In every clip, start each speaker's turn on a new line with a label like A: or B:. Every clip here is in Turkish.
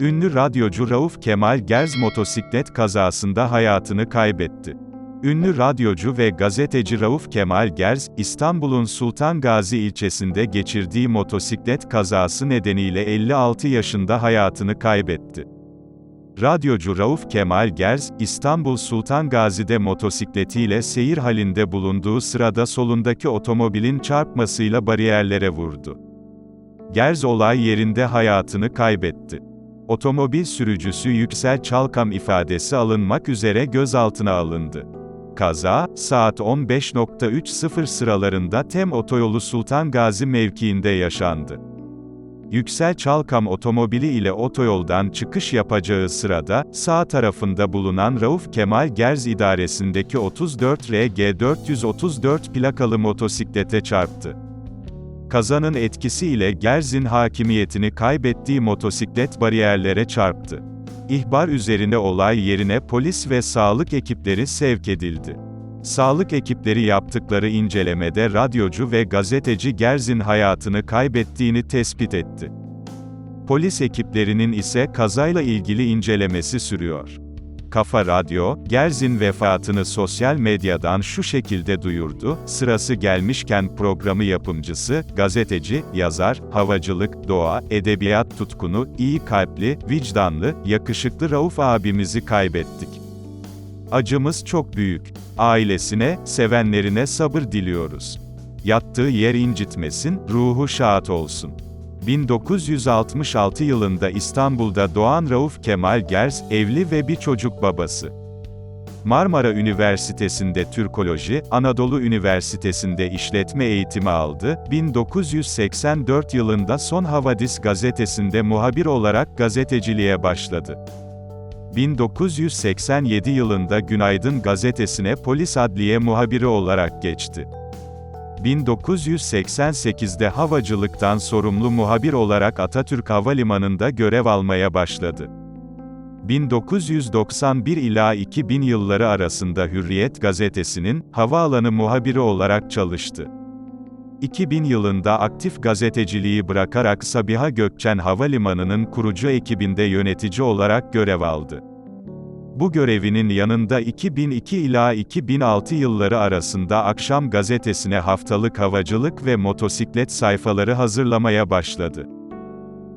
A: Ünlü radyocu Rauf Kemal Gerz motosiklet kazasında hayatını kaybetti. Ünlü radyocu ve gazeteci Rauf Kemal Gerz, İstanbul'un Sultan Gazi ilçesinde geçirdiği motosiklet kazası nedeniyle 56 yaşında hayatını kaybetti. Radyocu Rauf Kemal Gerz, İstanbul Sultan Gazi'de motosikletiyle seyir halinde bulunduğu sırada solundaki otomobilin çarpmasıyla bariyerlere vurdu. Gerz olay yerinde hayatını kaybetti. Otomobil sürücüsü Yüksel Çalkam ifadesi alınmak üzere gözaltına alındı. Kaza, saat 15.30 sıralarında Tem Otoyolu Sultan Gazi mevkiinde yaşandı. Yüksel Çalkam otomobili ile otoyoldan çıkış yapacağı sırada, sağ tarafında bulunan Rauf Kemal Gerz idaresindeki 34 RG 434 plakalı motosiklete çarptı. Kazanın etkisiyle Gerz'in hakimiyetini kaybettiği motosiklet bariyerlere çarptı. İhbar üzerine olay yerine polis ve sağlık ekipleri sevk edildi. Sağlık ekipleri yaptıkları incelemede radyocu ve gazeteci Gerz'in hayatını kaybettiğini tespit etti. Polis ekiplerinin ise kazayla ilgili incelemesi sürüyor. Kafa Radyo, Gerz'in vefatını sosyal medyadan şu şekilde duyurdu, sırası gelmişken programı yapımcısı, gazeteci, yazar, havacılık, doğa, edebiyat tutkunu, iyi kalpli, vicdanlı, yakışıklı Rauf abimizi kaybettik. Acımız çok büyük. Ailesine, sevenlerine sabır diliyoruz. Yattığı yer incitmesin, ruhu şahat olsun. 1966 yılında İstanbul'da doğan Rauf Kemal Gerz, evli ve bir çocuk babası. Marmara Üniversitesi'nde Türkoloji, Anadolu Üniversitesi'nde işletme eğitimi aldı. 1984 yılında Son Havadis gazetesinde muhabir olarak gazeteciliğe başladı. 1987 yılında Günaydın gazetesine polis adliye muhabiri olarak geçti. 1988'de havacılıktan sorumlu muhabir olarak Atatürk Havalimanı'nda görev almaya başladı. 1991 ila 2000 yılları arasında Hürriyet gazetesinin havaalanı muhabiri olarak çalıştı. 2000 yılında aktif gazeteciliği bırakarak Sabiha Gökçen Havalimanı'nın kurucu ekibinde yönetici olarak görev aldı. Bu görevinin yanında 2002 ila 2006 yılları arasında Akşam gazetesine haftalık havacılık ve motosiklet sayfaları hazırlamaya başladı.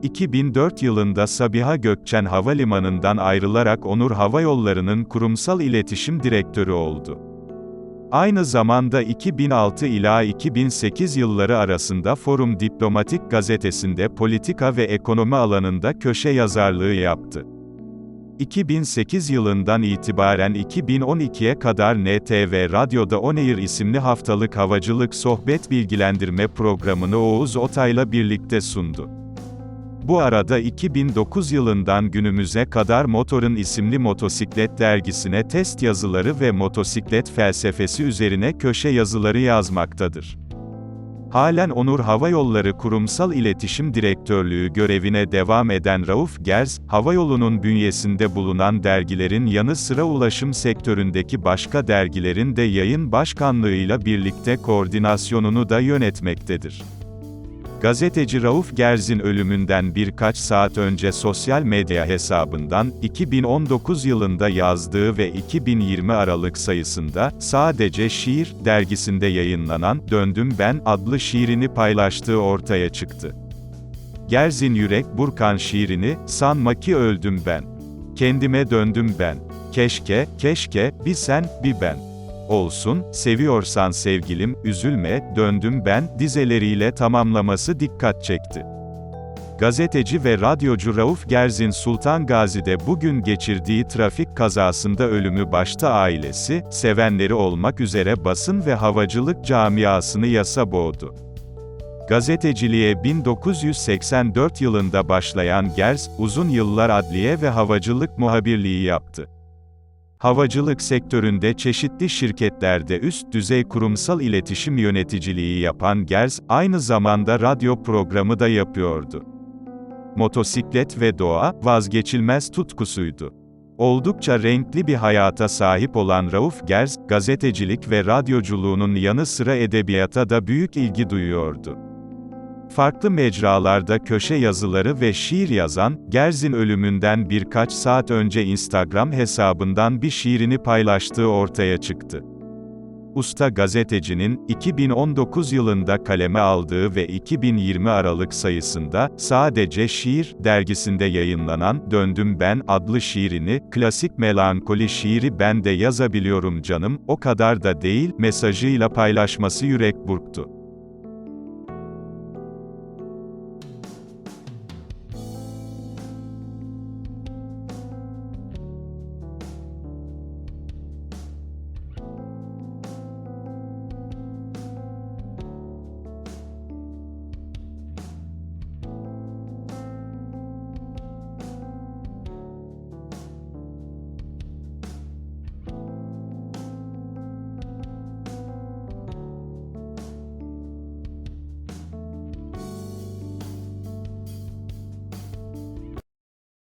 A: 2004 yılında Sabiha Gökçen Havalimanı'ndan ayrılarak Onur Hava Yolları'nın kurumsal iletişim direktörü oldu. Aynı zamanda 2006 ila 2008 yılları arasında Forum Diplomatik gazetesinde politika ve ekonomi alanında köşe yazarlığı yaptı. 2008 yılından itibaren 2012'ye kadar NTV Radyo'da On Air isimli haftalık havacılık sohbet bilgilendirme programını Oğuz Otay'la birlikte sundu. Bu arada 2009 yılından günümüze kadar Motor'un isimli motosiklet dergisine test yazıları ve motosiklet felsefesi üzerine köşe yazıları yazmaktadır. Halen Onur Hava Yolları Kurumsal İletişim Direktörlüğü görevine devam eden Rauf Gerz, havayolunun bünyesinde bulunan dergilerin yanı sıra ulaşım sektöründeki başka dergilerin de yayın başkanlığıyla birlikte koordinasyonunu da yönetmektedir. Gazeteci Rauf Gerz'in ölümünden birkaç saat önce sosyal medya hesabından, 2019 yılında yazdığı ve 2020 Aralık sayısında, Sadece Şiir, dergisinde yayınlanan, Döndüm Ben, adlı şiirini paylaştığı ortaya çıktı. Gerz'in Yürek Burkan şiirini, Sanma ki öldüm ben. Kendime döndüm ben. Keşke, keşke, bir sen, bir ben olsun, seviyorsan sevgilim, üzülme, döndüm ben, dizeleriyle tamamlaması dikkat çekti. Gazeteci ve radyocu Rauf Gerz'in Sultan Gazi'de bugün geçirdiği trafik kazasında ölümü başta ailesi, sevenleri olmak üzere basın ve havacılık camiasını yasa boğdu. Gazeteciliğe 1984 yılında başlayan Gerz, uzun yıllar adliye ve havacılık muhabirliği yaptı. Havacılık sektöründe çeşitli şirketlerde üst düzey kurumsal iletişim yöneticiliği yapan Gerz, aynı zamanda radyo programı da yapıyordu. Motosiklet ve doğa, vazgeçilmez tutkusuydu. Oldukça renkli bir hayata sahip olan Rauf Gerz, gazetecilik ve radyoculuğunun yanı sıra edebiyata da büyük ilgi duyuyordu. Farklı mecralarda köşe yazıları ve şiir yazan, Gerz'in ölümünden birkaç saat önce Instagram hesabından bir şiirini paylaştığı ortaya çıktı. Usta gazetecinin, 2019 yılında kaleme aldığı ve 2020 Aralık sayısında, Sadece Şiir, dergisinde yayınlanan, Döndüm Ben, adlı şiirini, klasik melankoli şiiri ben de yazabiliyorum canım, o kadar da değil, mesajıyla paylaşması yürek burktu.